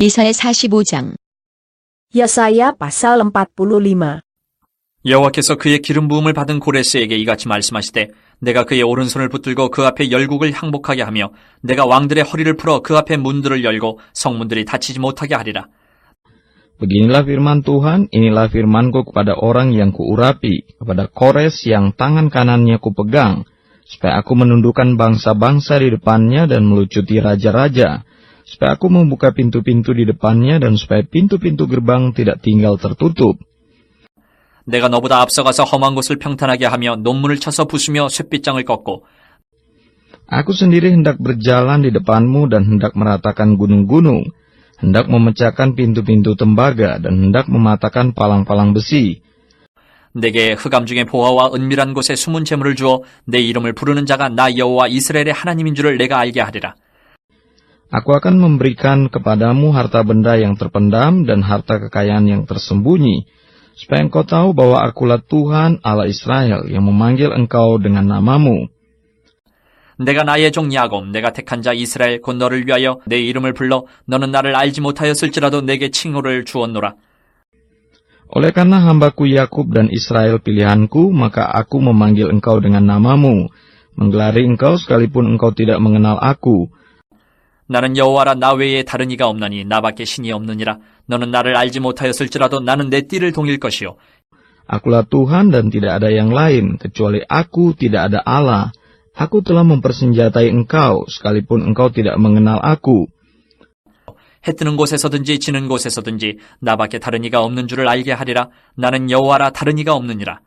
이사의 45장 Yesaya pasal 45. 여호와께서 그의 기름 부음을 받은 고레스에게 이같이 말씀하시되 내가 그의 오른손을 붙들고 그 앞에 열국을 항복하게 하며 내가 왕들의 허리를 풀어 그 앞에 문들을 열고 성문들이 닫히지 못하게 하리라 Beginilah firman Tuhan, inilah firmanku kepada orang yang kuurapi, kepada Kores yang tangan kanannya kupegang, supaya aku menundukkan bangsa-bangsa di depannya dan melucuti raja-raja, supaya aku membuka pintu-pintu di depannya dan supaya pintu-pintu gerbang tidak tinggal tertutup. 내가 너보다 앞서가서 험한 곳을 평탄하게 하며 논문을 쳐서 부수며 쇠빗장을 꺾고 Aku sendiri hendak berjalan di depanmu dan hendak meratakan gunung-gunung, hendak memecahkan pintu-pintu tembaga dan hendak mematahkan palang-palang besi. 내게 흑암 중에 보화와 은밀한 곳에 숨은 재물을 주어 내 이름을 부르는 자가 나 여호와 이스라엘의 하나님인 줄을 내가 알게 하리라 Aku akan memberikan kepadamu harta benda yang terpendam dan harta kekayaan yang tersembunyi, supaya engkau tahu bahwa akulah Tuhan Allah Israel yang memanggil engkau dengan namamu. 내가 나의 종 야곱 내가 택한 자 이스라엘 곧 너를 위하여 내 이름을 불러 너는 나를 알지 못하였을지라도 내게 칭호를 주었노라 Oleh karena hambaku Yakub dan Israel pilihanku, maka aku memanggil engkau dengan namamu, menggelari engkau sekalipun engkau tidak mengenal aku. 나는 여호와라 나 외에 다른 이가 없나니 나밖에 신이 없느니라 너는 나를 알지 못하였을지라도 나는 내 띠를 동일 것이요 Akulah Tuhan dan tidak ada yang lain, kecuali aku tidak ada Allah. Aku telah mempersenjatai engkau, sekalipun engkau tidak mengenal aku. 해 뜨는 곳에서든지 지는 곳에서든지 나밖에 다른 이가 없는 줄을 알게 하리라 나는 여호와라 다른 이가 없느니라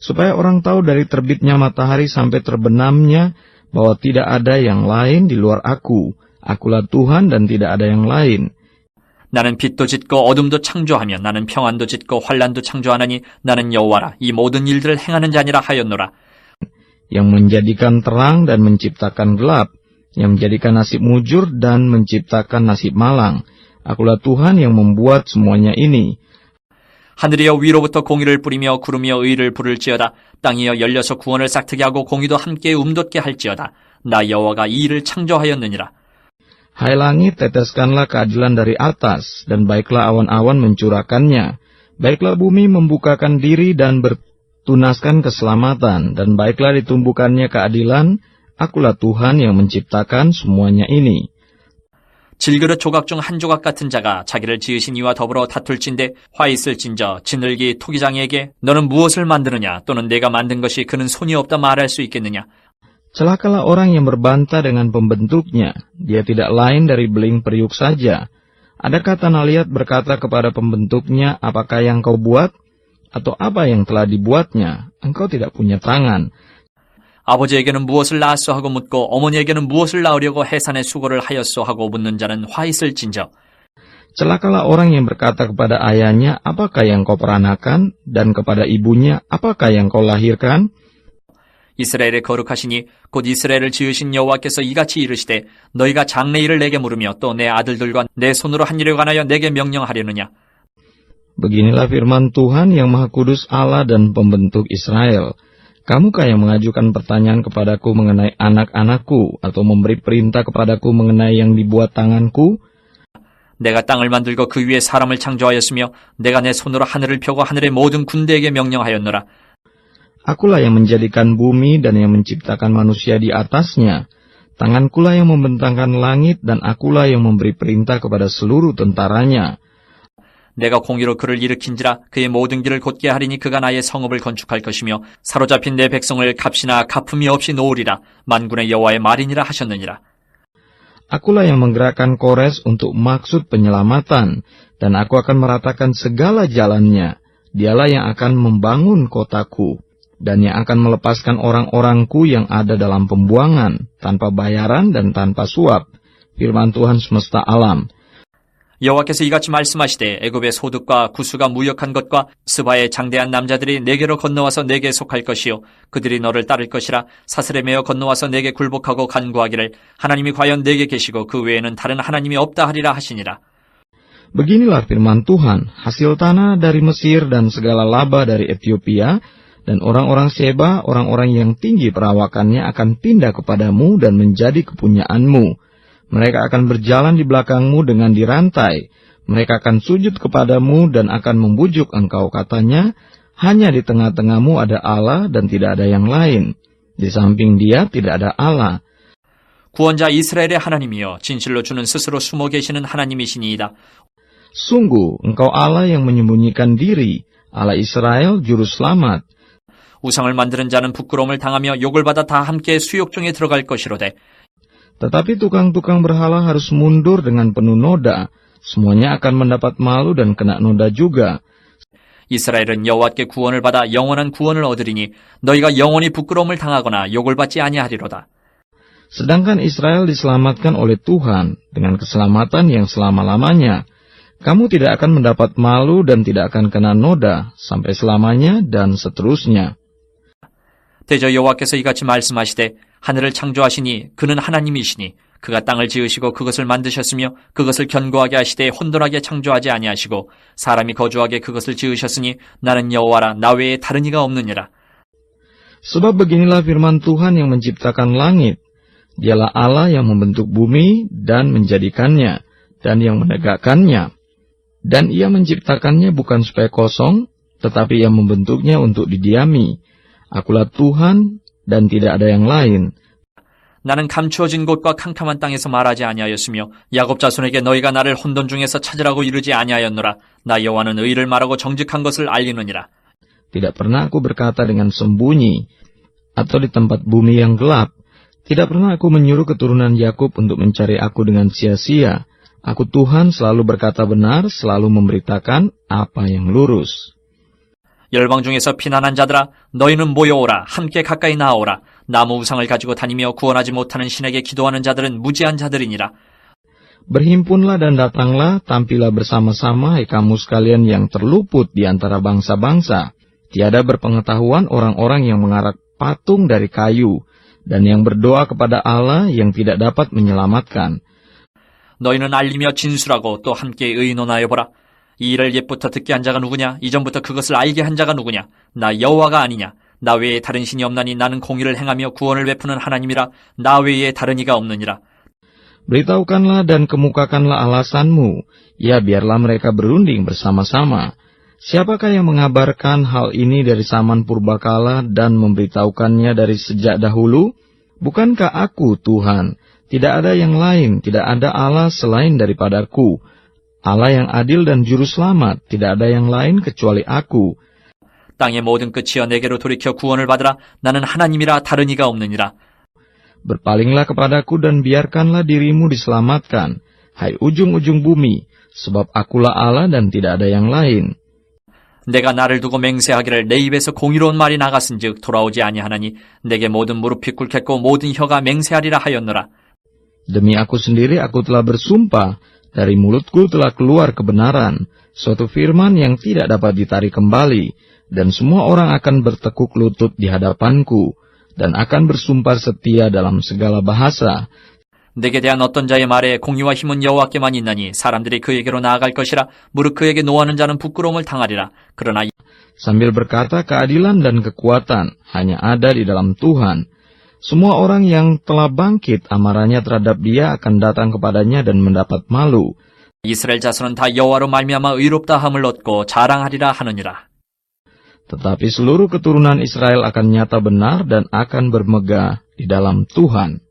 supaya orang tahu dari terbitnya matahari sampai terbenamnya bahwa tidak ada yang lain di luar aku. Akulah Tuhan dan tidak ada yang lain. 나는 빛도 짓고 어둠도 창조하며 나는 평안도 짓고 환란도 창조하나니 나는 여호와라 이 모든 일들을 행하는 자니라 하였노라 Yang menjadikan terang dan menciptakan gelap. Yang menjadikan nasib mujur dan menciptakan nasib malang. Akulah Tuhan yang membuat semuanya ini. 하늘이여 위로부터 공의를 뿌리며 구름이여 의를 부를지어다 땅이여 열려서 구원을 싹트게 하고 공의도 함께 움돋게 할지어다 나 여호와가 이 일을 창조하였느니라 Hai langit, teteskanlah keadilan dari atas, dan baiklah awan-awan mencurahkannya. Baiklah bumi membukakan diri dan bertunaskan keselamatan, dan baiklah ditumbuhkannya keadilan. Akulah Tuhan yang menciptakan semuanya ini. 질그릇 조각 중 한 조각 같은 자가 자기를 지으신 이와 더불어 다툴진대 화 있을진저 지늘기 토기장에게 너는 무엇을 만드느냐 또는 내가 만든 것이 그는 손이 없다 말할 수 있겠느냐 Celakalah orang yang berbantah dengan pembentuknya. Dia tidak lain dari beling periuk saja. Adakah tanah liat berkata kepada pembentuknya, apakah yang kau buat? Atau apa yang telah dibuatnya? Engkau tidak punya tangan. 아버지에게는 무엇을 낳았소 하고 묻고 어머니에게는 무엇을 낳으려고 해산의 수고를 하였소 하고 묻는 자는 화 있을진저 Celakalah orang yang berkata kepada ayahnya, apakah yang kau peranakan? Dan kepada ibunya, apakah yang kau lahirkan? 이스라엘의 거룩하시니 곧 이스라엘을 지으신 여호와께서 이같이 이르시되 너희가 장래 일을 내게 물으며 또 내 아들들과 내 손으로 한 일에 관하여 내게 명령하려느냐 Beginilah firman Tuhan yang Maha Kudus Allah dan pembentuk Israel. Kamukah yang mengajukan pertanyaan kepadaku mengenai anak-anakku, atau memberi perintah kepadaku mengenai yang dibuat tanganku? 내가 땅을 만들고 그 위에 사람을 창조하였으며 내가 내 손으로 하늘을 펴고 하늘의 모든 군대에게 명령하였노라 Akulah yang menjadikan bumi dan yang menciptakan manusia di atasnya. Tangankulah yang membentangkan langit dan akulah yang memberi perintah kepada seluruh tentaranya. 내가 공의로 그를 일으킨지라 그의 모든 길을 곧게 하리니 그가 나의 성읍을 건축할 것이며 사로잡힌 내 백성을 값이나 가품이 없이 놓으리라 만군의 여호와의 말이니라 하셨느니라 Akulah yang menggerakkan Kores untuk maksud penyelamatan, dan aku akan meratakan segala jalannya. Dialah yang akan membangun kotaku, dan yang akan melepaskan orang-orangku yang ada dalam pembuangan, tanpa bayaran dan tanpa suap. Firman Tuhan semesta alam. 여호와께서 이같이 말씀하시되 애굽의 소득과 구수가 무역한 것과 스바의 장대한 남자들이 내게로 건너와서 내게 속할 것이요 그들이 너를 따를 것이라 사슬에 매어 건너와서 내게 굴복하고 간구하기를 하나님이 과연 내게 계시고 그 외에는 다른 하나님이 없다 하리라 하시니라 Beginilah firman Tuhan, hasil tanah dari Mesir dan segala laba dari Ethiopia, dan orang-orang Seba, orang-orang yang tinggi perawakannya akan pindah kepadamu dan menjadi kepunyaanmu. Mereka akan berjalan di belakangmu dengan dirantai. Mereka akan sujud kepadamu dan akan membujuk engkau katanya, hanya di tengah-tengahmu ada Allah dan tidak ada yang lain. Di samping dia tidak ada Allah. 구원자 이스라엘의 하나님이여 진실로 주는 스스로 숨어 계시는 하나님이시니이다. Sungguh, engkau Allah yang menyembunyikan diri, Allah Israel, Juru Selamat. 우상을 만드는 자는 부끄러움을 당하며 욕을 받아 다 함께 수욕 중에 들어갈 것이로되 Tetapi tukang-tukang berhala harus mundur dengan penuh noda. Semuanya akan mendapat malu dan kena noda juga. 이스라엘은 여호와께 구원을 받아 영원한 구원을 얻으리니 너희가 영원히 부끄러움을 당하거나 욕을 받지 아니하리로다. Sedangkan Israel diselamatkan oleh Tuhan dengan keselamatan yang selama-lamanya. Kamu tidak akan mendapat malu dan tidak akan kena noda sampai selamanya dan seterusnya. 대저 여호와께서 이같이 말씀하시되 하늘을 창조하시니 그는 하나님이시니 그가 땅을 지으시고 그것을 만드셨으며 그것을 견고하게 하시되 혼돈하게 창조하지 아니하시고 사람이 거주하게 그것을 지으셨으니 나는 여호와라 나 외에 다른 이가 없느니라. Sebab beginilah firman Tuhan yang menciptakan langit. Dialah Allah yang membentuk bumi dan menjadikannya, dan yang menegakkannya. Dan ia menciptakannya bukan supaya kosong, tetapi ia membentuknya untuk didiami. Akulah Tuhan dan tidak ada yang lain. 나는 감추어진 곳과 캄캄한 땅에서 말하지 아니하였으며 야곱 자손에게 너희가 나를 혼돈 중에서 찾으라고 이르지 아니하였노라. 나 여호와는 의를 말하고 정직한 것을 알리느니라. Tidak pernah aku berkata dengan sembunyi, atau di tempat bumi yang gelap. Tidak pernah aku menyuruh keturunan Yakub untuk mencari aku dengan sia-sia. Aku Tuhan selalu berkata benar, selalu memberitakan apa yang lurus. 열방 중에서 피난한 자들아 너희는 모여오라 함께 가까이 나아오라 나무 우상을 가지고 다니며 구원하지 못하는 신에게 기도하는 자들은 무지한 자들이니라 Berhimpunlah dan datanglah, tampillah bersama-sama, hai kamu sekalian yang terluput di antara bangsa-bangsa. Tiada berpengetahuan orang-orang yang mengarak patung dari kayu, dan yang berdoa kepada Allah yang tidak dapat menyelamatkan. 너희는 알리며 진술하고 또 함께 의논하여 보라 이 일을 옛부터 듣게 한 자가 누구냐 이전부터 그것을 알게 한 자가 누구냐 나 여호와가 아니냐 나 외에 다른 신이 없나니 나는 공의를 행하며 구원을 베푸는 하나님이라 나 외에 다른 이가 없느니라 Beritahukanlah dan kemukakanlah alasanmu, ya biarlah mereka berunding bersama-sama. Siapakah yang mengabarkan hal ini dari zaman purbakala dan memberitahukannya dari sejak dahulu? Bukankah aku Tuhan? Tidak ada yang lain, tidak ada Allah selain daripadaku. Allah yang adil dan juru selamat, tidak ada yang lain kecuali aku. 땅의 모든 끝이여 내게로 돌이켜 구원을 받으라 나는 하나님이라 다른 이가 없느니라 Berpalinglah kepadaku dan biarkanlah dirimu diselamatkan, hai ujung-ujung bumi, sebab akulah Allah dan tidak ada yang lain. 내가 나를 두고 맹세하기를 내 입에서 공의로운 말이 나갔은즉 돌아오지 아니하나니 내게 모든 무릎이 꿇겠고 모든 혀가 맹세하리라 하였노라 Demi aku sendiri aku telah bersumpah, dari mulutku telah keluar kebenaran, suatu firman yang tidak dapat ditarik kembali, dan semua orang akan bertekuk lutut di hadapanku, dan akan bersumpah setia dalam segala bahasa. 내게 대한 어떤 자의 말에 공의와 힘은 여호와께만 있나니 사람들이 그에게로 나아갈 것이라 무릇 그에게 노하는 자는 부끄러움을 당하리라 그러나 Sambil berkata keadilan dan kekuatan hanya ada di dalam Tuhan. Semua orang yang telah bangkit amarahnya terhadap dia akan datang kepadanya dan mendapat malu. 이스라엘 자손은 다 여호와로 말미암아 의롭다 함을 얻고 자랑하리라 하느니라 Tetapi seluruh keturunan Israel akan nyata benar dan akan bermegah di dalam Tuhan.